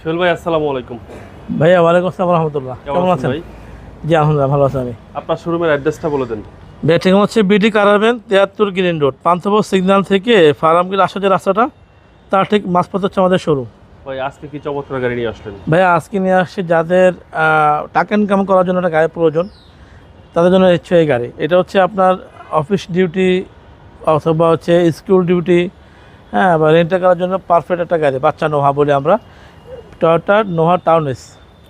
সোহেল ভাই আসসালামু আলাইকুম। ভাইয়া ওয়ালাইকুম আসসালাম রহমতুল্লাহ। কেমন আছেন ভাই? জি আলহামদুলিল্লাহ ভালো আছি আমি। আপনার শোরুমের অ্যাড্রেসটা বলে দেন। ঠিকানা হচ্ছে বিডি কারাবেন তিয়াত্তর গ্রিন রোড পান্থপথ সিগন্যাল থেকে ফার্মগিল আসা যে রাস্তাটা তার ঠিক মাঝপথ হচ্ছে আমাদের শোরুম ভাই আজকে কি চমৎকার গাড়ি নিয়ে আসলেন? ভাইয়া আজকে নিয়ে আসছি যাদের টাকা ইনকাম করার জন্য একটা গাড়ির প্রয়োজন তাদের জন্য হচ্ছে এই গাড়ি। এটা হচ্ছে আপনার অফিস ডিউটি অথবা হচ্ছে স্কুল ডিউটি হ্যাঁ বা রেন্টে করার জন্য পারফেক্ট একটা গাড়ি বাচ্চা নোহা বলি আমরা। টয়টা নোহা টাউনেস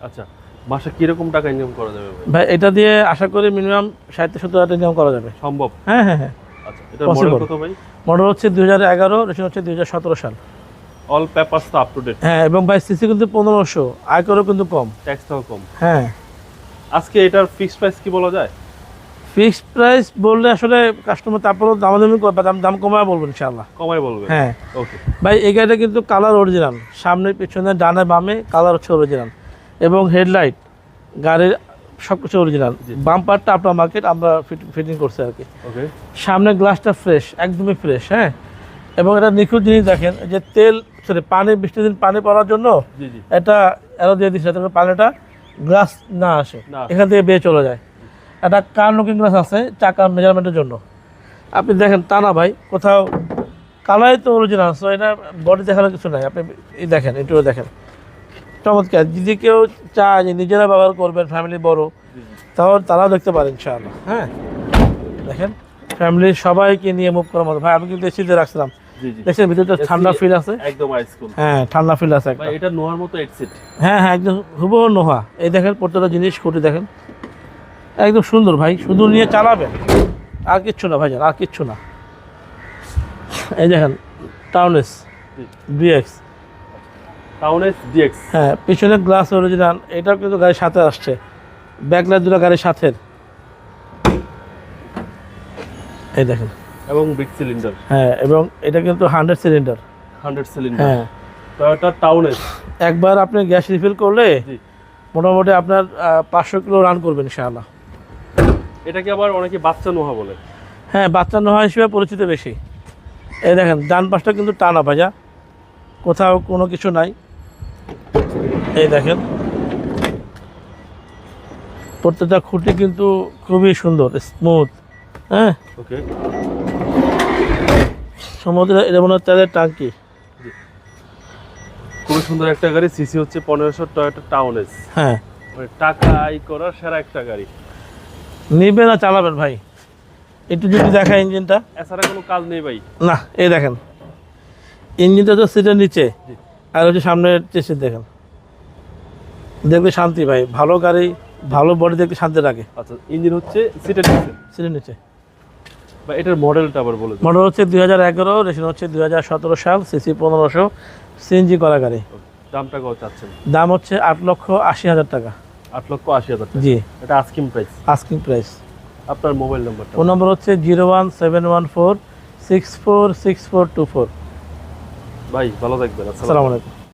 আচ্ছা মাসে কীরকম টাকা ইনকাম করা যাবে ভাই? এটা দিয়ে আশা করি মিনিমাম ষাট সত্তর হাজার ইনকাম করা যাবে। সম্ভব? হ্যাঁ হ্যাঁ হ্যাঁ। আচ্ছা এটা মডেল কত ভাই? মডেল হচ্ছে দুই হাজার এগারো রেশন হচ্ছে দুই হাজার সতেরো সাল। অল পেপারস তো আপ টু ডেট হ্যাঁ এবং ভাই সিসি কিন্তু পনেরোশো আয়করও কিন্তু কম। ট্যাক্সটাও কম। হ্যাঁ। আজকে এটার ফিক্সড প্রাইস কি বলা যায়? ফিক্সড প্রাইস বললে আসলে কাস্টমার তারপরেও দামাদামি দাম দাম কমায় বলব ইনশাআল্লাহ। কমাই বলবে হ্যাঁ। ওকে ভাই এই গাড়িটা কিন্তু কালার অরিজিনাল সামনে পিছনে ডানে বামে কালার হচ্ছে অরিজিনাল এবং হেডলাইট গাড়ির সব কিছু অরিজিনাল। বাম্পারটা আপনার মার্কেট আমরা ফিটিং করছি আর কি। ওকে সামনে গ্লাসটা ফ্রেশ একদমই ফ্রেশ হ্যাঁ। এবং এটা নিখুঁত জিনিস দেখেন যে তেল সরি পানি বৃষ্টি দিন পানি পড়ার জন্য এটা এরো দিয়ে দিচ্ছে পানিটা গ্লাস না আসে। এখান থেকে বেয়ে চলে যায়। একটা কার লুকিং গ্লাস আছে? চাকার মেজারমেন্টের জন্য। আপনি দেখেন তা না ভাই কোথাও কালাই তো অরিজিনাল সো এটা বডি দেখানোর কিছু নাই। আপনি এই দেখেন এটুকু দেখেন। চমৎকার যদি কেউ চায় যে নিজেরা ব্যবহার করবেন ফ্যামিলি বড়। তাহলে তারাও দেখতে পারেন ইনশাআল্লাহ। হ্যাঁ? দেখেন ফ্যামিলির সবাইকে নিয়ে মুভ করার মতো। ভাই আমি কিন্তু এসিতে রাখছিলাম। দেখছেন ভিতরটা ঠান্ডা ফিল আছে? একদম আইসকুল হ্যাঁ ঠান্ডা ফিল আছে এটা নোয়ার মতো এক্সিট হ্যাঁ হ্যাঁ একদম হুবহু নোহা। এই দেখেন প্রত্যেকটা জিনিস খুঁটি দেখেন। একদম সুন্দর ভাই শুধু নিয়ে চালাবেন। আর কিচ্ছু না ভাইজান আর কিচ্ছু না। এই দেখেন টাউনেস জি। বিএক্স টাউনেস ডিএক্স হ্যাঁ পিছনে গ্লাস অরিজিনাল এটাও কিন্তু গাড়ির সাথে আসছে। ব্যাকলাইট দুটো গাড়ির সাথে এই দেখেন। এবং বিগ সিলিন্ডার হ্যাঁ এবং এটা কিন্তু হান্ড্রেড সিলিন্ডার হান্ড্রেড সিলিন্ডার হ্যাঁ। টয়োটা টাউনেস একবার আপনি গ্যাস রিফিল করলে মোটামুটি আপনার পাঁচশো কিলো রান করবেন ইনশাআল্লাহ। এটাকে আবার অনেকে বাচ্চা নোহা বলে। হ্যাঁ বাচ্চা নোহা হিসেবে পরিচিত বেশি। এই দেখেন ডান পাশটা কিন্তু টানা ভাজা। কোথাও কোনো কিছু নাই। এই দেখেন। প্রত্যেকটা খুঁটি কিন্তু খুবই সুন্দর স্মুথ হ্যাঁ? ওকে। সমুদ্র এটা মনে তেলের টাঙ্কি খুবই সুন্দর একটা গাড়ি সিসি হচ্ছে পনেরোশো টয়োটা টাউনেস হ্যাঁ। মানে টাকা আয় করার সেরা একটা গাড়ি। নিবে না চালাবেন ভাই। একটু যদি দেখা ইঞ্জিনটা। এছাড়া কোনো কাজ নেই ভাই। না এই দেখেন। ইঞ্জিনটা তো সিটের নিচে। আর হচ্ছে সামনের চেসির দেখেন। দেখবে শান্তি ভাই। ভালো গাড়ি ভালো বডি দেখতে শান্তি রাখে আচ্ছা ইঞ্জিন হচ্ছে সিটের নিচে? সিটের নিচে। বা এটার মডেলটা আবার বলে মডেল হচ্ছে দুই হাজার এগারো রেশন হচ্ছে দুই হাজার সতেরো সাল সিসি পনেরোশো সিএনজি করা গাড়ি। দামটা কত চাচ্ছেন? দাম হচ্ছে আট লক্ষ আশি হাজার টাকা। আট লক্ষ আশি হাজার জি। এটা আস্কিং প্রাইস আস্কিং প্রাইস আপনার মোবাইল নাম্বারটা ফোন নম্বর হচ্ছে zero one seven one four six four six four two four. ভাই ভালো থাকবেন। আসসালামু আলাইকুম।